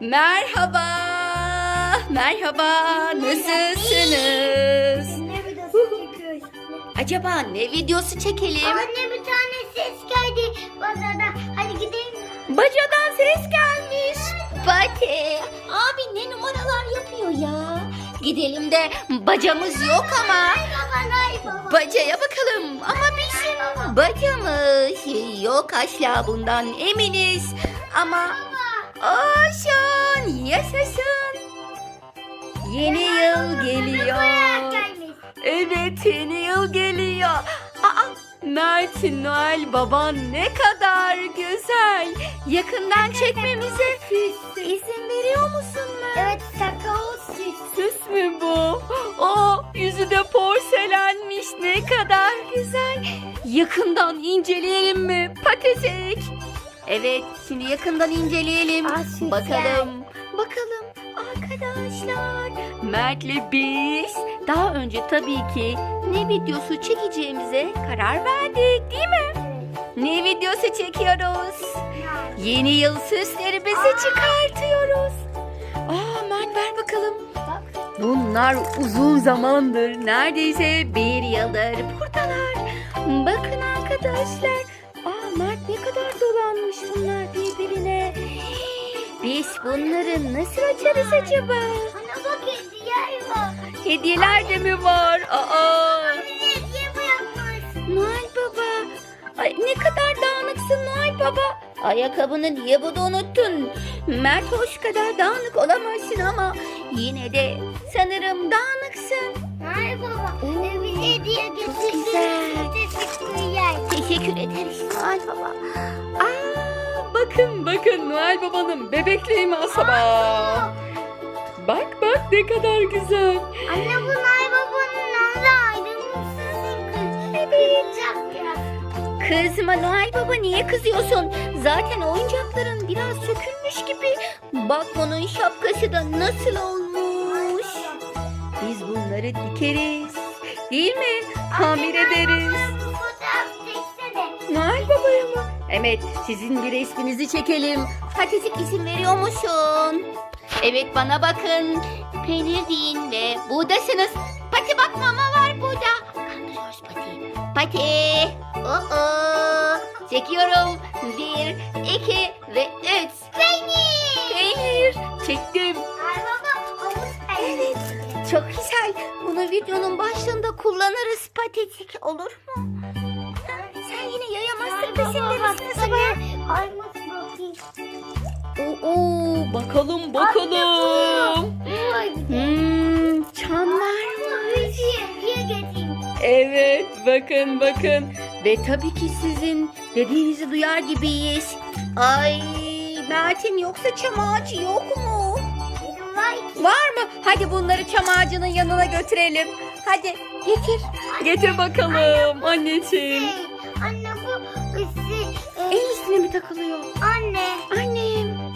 Merhaba. Merhaba. Nasılsınız? Ne videosu çekiyoruz? Acaba ne videosu çekelim? Anne bir tane ses geldi bazada. Hadi gidelim. Bacadan ses gelmiş. Pati. Abi ne numaralar yapıyor ya? Gidelim de bacamız yok ama. Bacaya bakalım ama bizim bacamız yok asla bundan eminiz. Ama olsun yaşasın. Yeni yıl geliyor. Evet yeni yıl geliyor. Aa, Mert Noel baban ne kadar güzel. Yakından çekmemize izin veriyor musun Mert? Evet sakal süs. Süs mü bu? O yüzü de porselenmiş ne kadar güzel. Yakından inceleyelim mi Patetik? Evet şimdi yakından inceleyelim. Süs Bakalım. Bakalım arkadaşlar. Mert'le biz daha önce tabii ki ne videosu çekeceğimize karar verdik değil mi? Ne videosu çekiyoruz? Yeni yıl süslerimizi çıkartıyoruz. Aa Mert ver bakalım. Bak. Bunlar uzun zamandır neredeyse bir yıldır buradalar. Bakın arkadaşlar. Bunları nasıl açarız acaba? Ana bak hediye var. Hediyeler de mi var? Aa. Hediye bırakmış. Noel Baba. Ay ne kadar dağınıksın Noel Baba. Ayakkabını niye burada unuttun? Mert hoş kadar dağınık olamazsın ama yine de sanırım dağınıksın. Ay baba. Oo, Bize hediye getirdi. güzel. Teşekkür ederiz Noel Baba. Aa, bakın bakın Noel Baba'nın bebekliği masaba. Bak bak ne kadar güzel. Anne bu Nay babanın nerede ayrılmışsın kız? Evet. ya. Kızma Noel Baba niye kızıyorsun? Zaten oyuncakların biraz sökülmüş gibi. Bak bunun şapkası da nasıl olmuş. Biz bunları dikeriz. Değil mi? Tamir ederiz. Evet, sizin bir resminizi çekelim. Paticik izin veriyor musun? Evet, bana bakın. Peynir deyin ve buradasınız. Pati bak mama var burada. Kandırıyoruz Pati. Pati. Oo. Çekiyorum. Bir, iki ve üç. Peynir. Peynir. Çektim. Ay baba havuz peyniri. Çok güzel. Bunu videonun başında kullanırız Paticik. Olur mu? Oo, bakalım bakalım. Hmm, çanlar var. Hediye hediye getireyim. Evet, bakın bakın. Ve tabii ki sizin dediğinizi duyar gibiyiz. Ay, Mert'in yoksa çam ağacı yok mu? Var mı? Hadi bunları çam ağacının yanına götürelim. Hadi getir. Getir bakalım anneciğim. Anne bu üstü. e, En üstüne mi takılıyor? Anne Annem.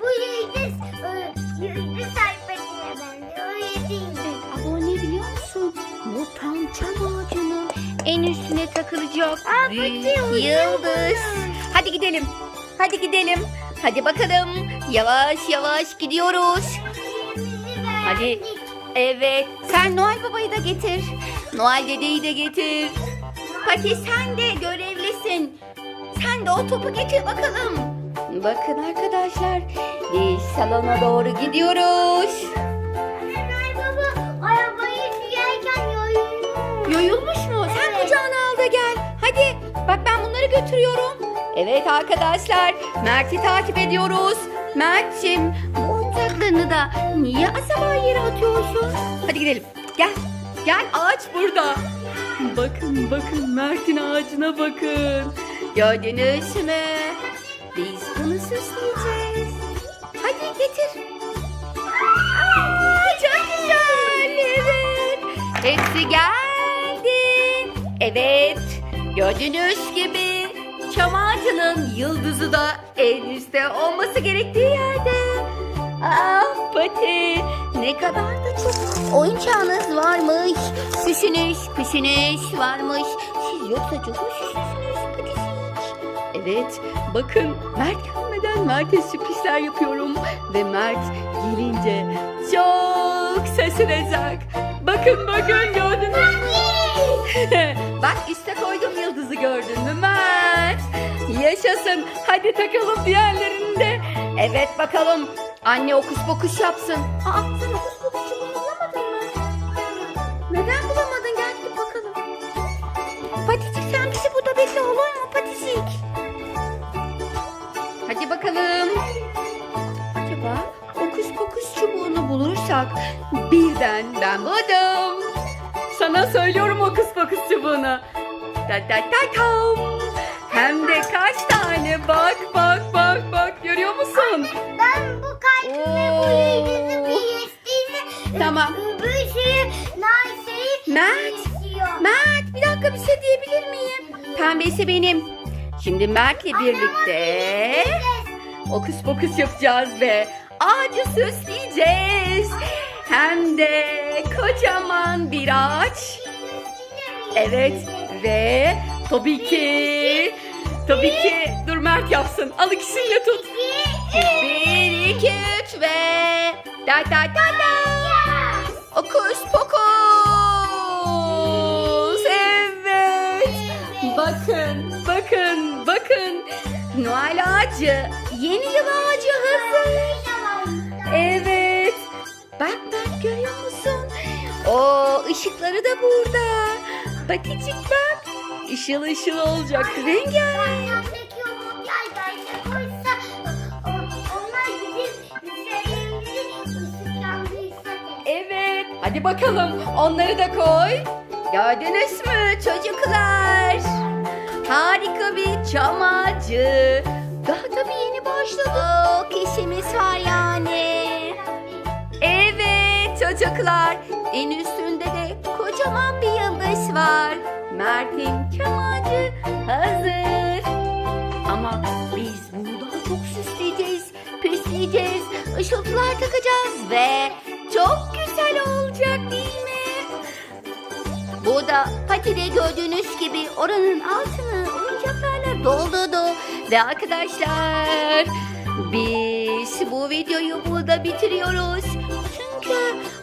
Bu yıldız. e, Yıldız sayfasına benziyor. Öyle değil mi? Ama o ne biliyor musun? Bu tam çam ağacının en üstüne takılacak Aa, büyük yıldız. Hadi gidelim. Hadi gidelim. Hadi bakalım. Yavaş yavaş gidiyoruz. Hadi. Evet. Sen Noel Baba'yı da getir. Noel dedeyi de getir. Pati sen de görevlisin. Sen de o topu getir bakalım. Bakın arkadaşlar. Biz salona doğru gidiyoruz. Anne baba arabayı sürerken yoyulmuş. Yoyulmuş mu? Sen Evet. kucağına al da gel. Hadi. Bak ben bunları götürüyorum. Evet arkadaşlar. Mert'i takip ediyoruz. Mert'cim bu oyuncaklarını da niye acaba yere atıyorsun? Hadi gidelim. Gel. Gel ağaç burada. Bakın bakın Mert'in ağacına bakın. Gördünüz mü? Biz bunu süsleyeceğiz. Hadi getir. Aa, çok güzel. Evet. Hepsi geldi. Evet. Gördüğünüz gibi çam ağacının yıldızı da en üstte olması gerektiği yerde. Ah Pati ne kadar da çok oyuncağınız varmış. Süsünüz, püsünüz varmış. Siz yoksa çok mu süslüsünüz? Evet bakın Mert gelmeden Mert'e sürprizler yapıyorum. Ve Mert gelince çok şaşıracak. Bakın bakın gördünüz mü? Bak üste koydum yıldızı gördün mü Mert? Yaşasın. Hadi takalım diğerlerini de. Evet bakalım. Anne okus pokus yapsın. Aa sen okus pokus çubuğu bulamadın mı? Birden ben buldum. Sana söylüyorum okus pokus çubuğunu. Da da da tam. Hem de kaç tane bak bak bak bak görüyor musun? Ben bu kalbime bu birleştiğini Tamam. bir şeyi Nayse'yi Mert. Mert bir dakika bir şey diyebilir miyim? Pembe ise benim. Şimdi Mert'le birlikte okus pokus yapacağız ve ağacı süsleyeceğiz. Hem de kocaman bir ağaç. Evet ve tabii ki tabii ki dur Mert yapsın. Al ikisini tut. Bir, iki, üç ve da da da da. Okus pokus. Evet. Bakın, bakın, bakın. Noel ağacı, yeni yıl ağacı ışıkları da burada. Baticik bak. Işıl ışıl olacak. Rengarenk. Evet. Hadi bakalım onları da koy. Gördünüz mü çocuklar? Harika bir çam ağacı. Daha tabii yeni başladı. O kişimiz var yani. Evet çocuklar. En üstünde de kocaman bir yıldız var. Mert'in çam ağacı hazır. Ama biz bunu daha çok süsleyeceğiz, püsleyeceğiz, ışıltılar takacağız ve çok güzel olacak değil mi? Bu da patide gördüğünüz gibi oranın altını oyuncaklarla doldurdu. Ve arkadaşlar biz bu videoyu burada bitiriyoruz. Çünkü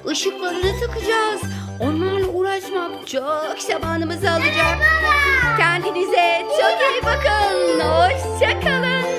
ışıklarını takacağız. Onlarla uğraşmak çok zamanımızı alacak. Kendinize çok iyi bakın. Hoşçakalın.